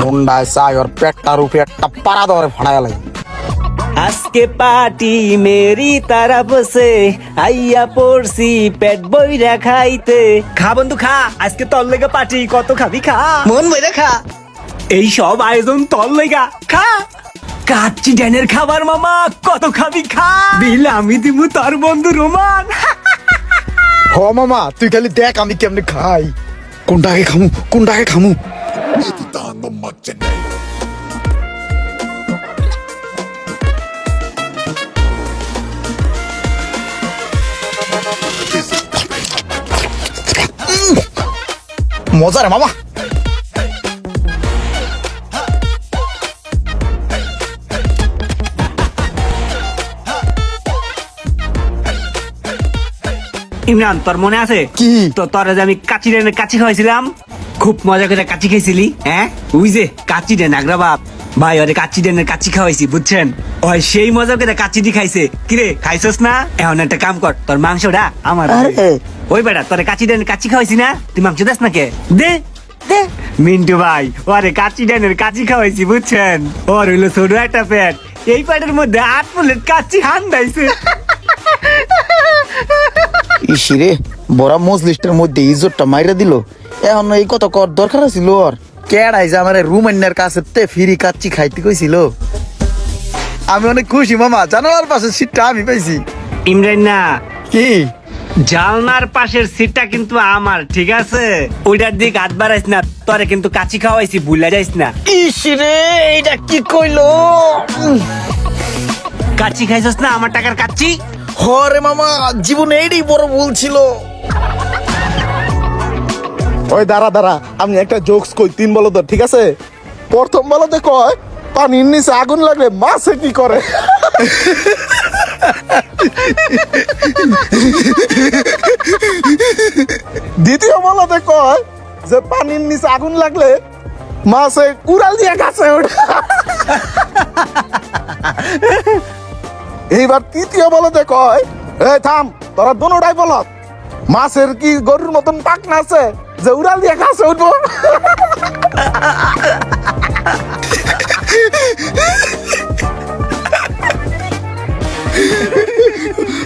মুন্ডায় চাই ওর পেটটার উপরে একটা পাড়া ধরে ফাড়ায় লাগে আজকে পার্টি মেরি তারফ সে আইয়া পড়ছি পেট বইরা খাইতে। খা বন্ধু খা আজকে তোর লেগে পার্টি কত খাবি খা। মন বইরা খা। এই সব আয়োজন তোর লেগা খা। কাচ্চি ড্যানের খাবার মামা কত খাবি খা। বিল আমি দিমু তোর বন্ধু রোমান। হ মামা তুই খালি দেখ আমি কেমনে খাই। কোনটাকে খামু কোনটাকে খামু। উম, মজা রে মামা ইমরান তোর মনে আছে কি? তো তোর আমি কাচি কাচি খাওয়াইছিলাম খুব মজা করে কাচি খাইছিলি হ্যাঁ? ওই যে কাচি ড্যান আগ্রা বাপ। ভাই ওরে কাচি ড্যানের কাচি খাওয়াইছি বুঝছেন? ওই সেই মজা করে কাচি দি খাইছে। কিরে খাইছস না? এখন একটা কাম কর তোর মাংসটা আমার ওই বেটা তোরে কাচি ড্যানের কাচি খাওয়াইছি না? তুই মাংস দেস না কে দে দে। মিন্টু ভাই ওরে কাচি ড্যানের কাচি খাওয়াইছি বুঝছেন? ওর হইল ছোট একটা পেট। এই পেটের মধ্যে আট প্লেট কাচি হান দাইছে ইসিরে বড় মজলিস্টের মধ্যে ইজ্জতটা মাইরা দিল। এখন এই কত কর দরকার ছিল ওর? কেডাই যে আমার রুমান্যার কাছে তে ফিরি কাচ্চি খাইতে কইছিল। আমি অনেক খুশি মামা। জানালার পাশে সিটটা আমি পাইছি। ইমরান না কি? জালনার পাশের সিটটা কিন্তু আমার ঠিক আছে? ওইটার দিক হাত বাড়াইস না তোরে কিন্তু কাচি খাওয়াইছি ভুলে যাইস না। ইসিরে এইটা কি কইলো? কাচি খাইছস না আমার টাকার কাচি হরে মামা জীবনে এইটাই বড় ভুল ছিল। ওই দাঁড়া দাঁড়া, আমি একটা জোকস কই, তিন বলো তো, ঠিক আছে? প্রথম বলতে কয়, পানির নিচে আগুন লাগলে মাছে কি করে? দ্বিতীয় বলতে কয় যে পানির নিচে আগুন লাগলে মাছে কুড়াল দিয়ে গাছে ওঠে। এইবার তৃতীয় বলতে কয়, এই থাম, তোরা দোনোটাই বলত, মাছের কি গরুর মতন পাক না আছে? যে উড়াল দিয়ে গাছে উঠবো।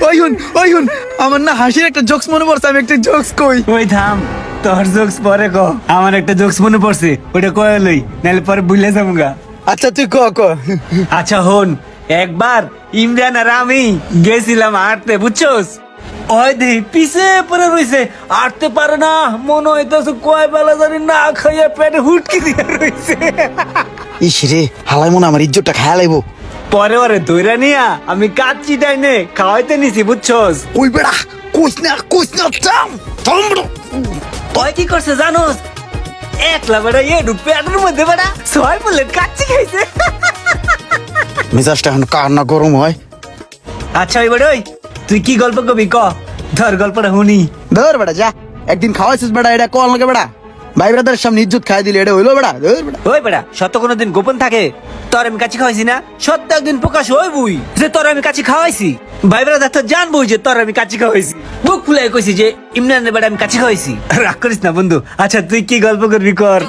ওই হুন ওই হুন আমার না হাসির একটা জোকস মনে পড়ছে আমি একটা জোকস কই। ওই থাম তোর জোকস পরে ক। আমার একটা জোকস মনে পড়ছে ওটা কয়ে লই নাহলে পরে ভুলে যাব আচ্ছা তুই ক ক। আচ্ছা হন একবার ইমরান আর আমি গেছিলাম হাঁটতে বুঝছোস? ওই দে পিছে পরে রইছে। হাঁটতে পারে না মনে হইতেছে কয় বেলা জানি না খাইয়া পেটে হুটকি দিয়ে রইছে। ইসিরে হালাই মনে আমার ইজ্জতটা খায়া লাইবো। পরে পরে দইরা নিয়া আমি কাচ্চি টাইনে খাওয়াইতে নিছি বুঝছোস? ওই বেড়া কইস না কইস না থাম থাম ওই কি করছে জানোস? একলা বেড়া এ পেটের মধ্যে বেড়া ছয় প্লেট কাচ্চি খাইছে। মেজাজটা এখন কার না গরম হয়? আচ্ছা ওই বেড়া ওই তুই কি গল্প কবি? ক। ধর গল্পটা শুনি। ধর বেড়া যা। একদিন খাওয়াইছিস বেড়া এটা কল লাগে বেড়া ভাই ব্রাদারের সামনে ইজ্জত খাই দিলে এটা হইল বেড়া ধর বেড়া ওই বেড়া সত্য কোনো দিন গোপন থাকে? তোর আমি কাছে খাওয়াইছি না? সত্য একদিন প্রকাশ হই বুই যে তোর আমি কাছে খাওয়াইছি। ভাই ব্রাদার তো জানবই যে তোর আমি কাছে খাওয়াইছি। বুক ফুলে কইছি যে ইমরানের বেড়া আমি কাছে খাওয়াইছি। রাগ করিস না বন্ধু। আচ্ছা তুই কি গল্প করবি কর?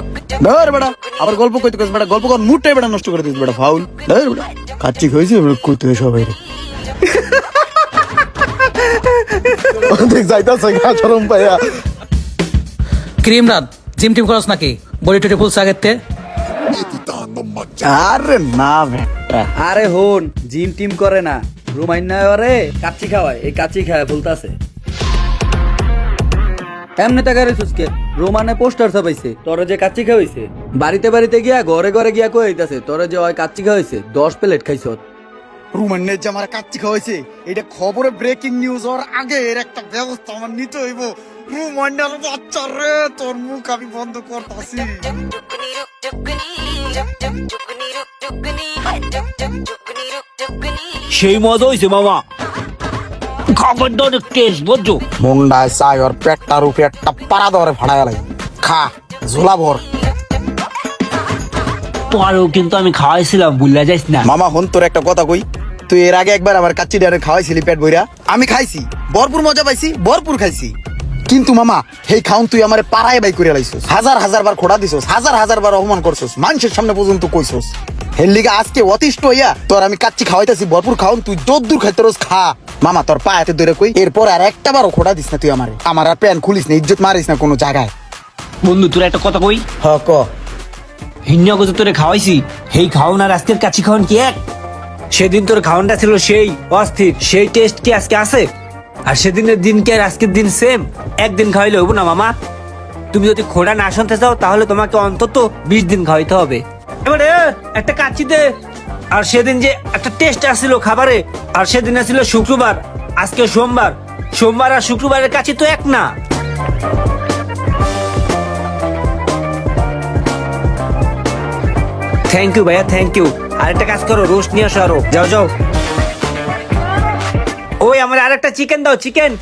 ধর বেড়া আবার গল্প কইতে কইস বেড়া গল্প কর মুডটাই বেড়া নষ্ট করে দিস বেড়া ফাউল। ধর বেড়া কাচ্চি খাইছি বেড়া কইতে সবাই রে দেখ যাইতাছে গা চরম পাইয়া ক্রিম রাত জিম টিম করস নাকি? বডি টডি ফুলস আগের তে। আরে না বেটা আরে হন জিম টিম করে না। রুমাইন না আরে কাচ্চি খাওয়ায় এই কাচ্চি খাওয়ায় বলতাছে এমনি টাকা রে সুস্কে রোমানে পোস্টার ছাপাইছে তোরে যে কাচ্চি খাওয়াইছে। বাড়িতে বাড়িতে গিয়া ঘরে ঘরে গিয়া কই হইতাছে তোরে যে ওই কাচ্চি খাওয়াইছে দশ প্লেট খাইছ। রুমান্নের যে আমার কাচ্চি খাওয়াইছে এটা খবরে ব্রেকিং নিউজ হওয়ার আগে এর একটা ব্যবস্থা আমার নিতে হইব। রুমান্নের বাচ্চা রে তোর মুখ আমি বন্ধ করতাছি। সেই মজা হইছে মামা। খাবারটা অনেক টেস্ট বুঝছ মুন্ডায় চাই ওর পেটটার উপরে একটা পাড়া ধরে ফাড়ায় লাগে। খা ঝোলা ভর। পরেও কিন্তু আমি খাওয়াইছিলাম ভুলে যাইস না। মামা হন তোর একটা কথা কই। তুই এর আগে একবার আমার কাচ্চি ডারে খাওয়াইছিলি পেট বইরা আমি খাইছি ভরপুর মজা পাইছি ভরপুর খাইছি। কিন্তু মামা হেই খাউন তুই আমারে পাড়ায় বাই করে লাইছস। হাজার হাজার বার খোড়া দিছস হাজার হাজার বার অপমান করছস মানুষের সামনে পর্যন্ত কইছস। হের লিগা আজকে অতিষ্ঠ হইয়া তোর আমি কাচ্চি খাওয়াইতাছি ভরপুর খাওন তুই দূর খাইতে রোজ খা। মামা তোর পায়াতে ধরে কই? এরপর আর একটা বারও খোড়া দিস না তুই আমারে। আমার আর প্যান খুলিস না ইজ্জত মারিস না কোনো জায়গায়। বন্ধু তোর একটা কথা কই? হ ক। হিন্য গজে তোরে খাওয়াইছি। সেই খাওন আর আজকের কাছি খাওন কি এক? সেদিন তোর খাওনটা ছিল সেই, অস্থির, সেই টেস্ট কি আজকে আছে? আর সেদিনের দিন কি আর আজকের দিন সেম একদিন খাওয়াইলে হব না মামা। তুমি যদি খোড়া না শুনতে চাও, তাহলে তোমাকে অন্তত বিশ দিন খাওয়াইতে হবে। এবারে একটা কাচ্চি দে। আর সেদিন যে একটা টেস্ট আসছিল খাবারে, আর সেদিন আসছিল শুক্রবার। আজকে সোমবার। সোমবার আর শুক্রবারের কাছে তো এক না। থ্যাংক ইউ ভাইয়া থ্যাংক ইউ আরেকটা কাজ করো রোস্ট নিয়ে আসো আরও। যাও যাও। ওই আমার আরেকটা চিকেন দাও চিকেন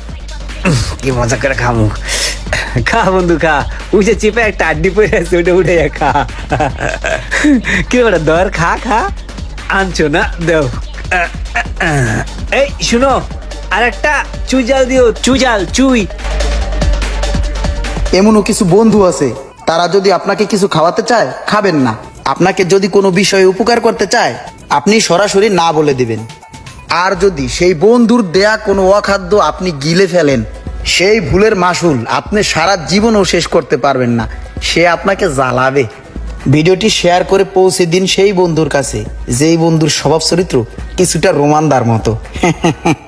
কি মজা করে খামু। খা, বন্ধু, খা। যে চিপে একটা আড্ডি পড়ে আছে, ওটা উঠে খা। কি বলে দর খা খা। আনছো না? দেও। এই, শুনো, আরেকটা চুইজাল দিও চুইজাল চুই। এমনও কিছু বন্ধু আছে, তারা যদি আপনাকে কিছু খাওয়াতে চায়, খাবেন না। আপনাকে যদি কোনো বিষয়ে উপকার করতে চায়, আপনি সরাসরি না বলে দিবেন। আর যদি সেই বন্ধুর দেয়া কোনো অখাদ্য আপনি গিলে ফেলেন, সেই ভুলের মাসুল আপনি সারা জীবনও শেষ করতে পারবেন না, সে আপনাকে জ্বালাবে। ভিডিওটি শেয়ার করে পৌঁছে দিন সেই বন্ধুর কাছে, যেই বন্ধুর স্বভাব চরিত্র কিছুটা রোমানদার মতো।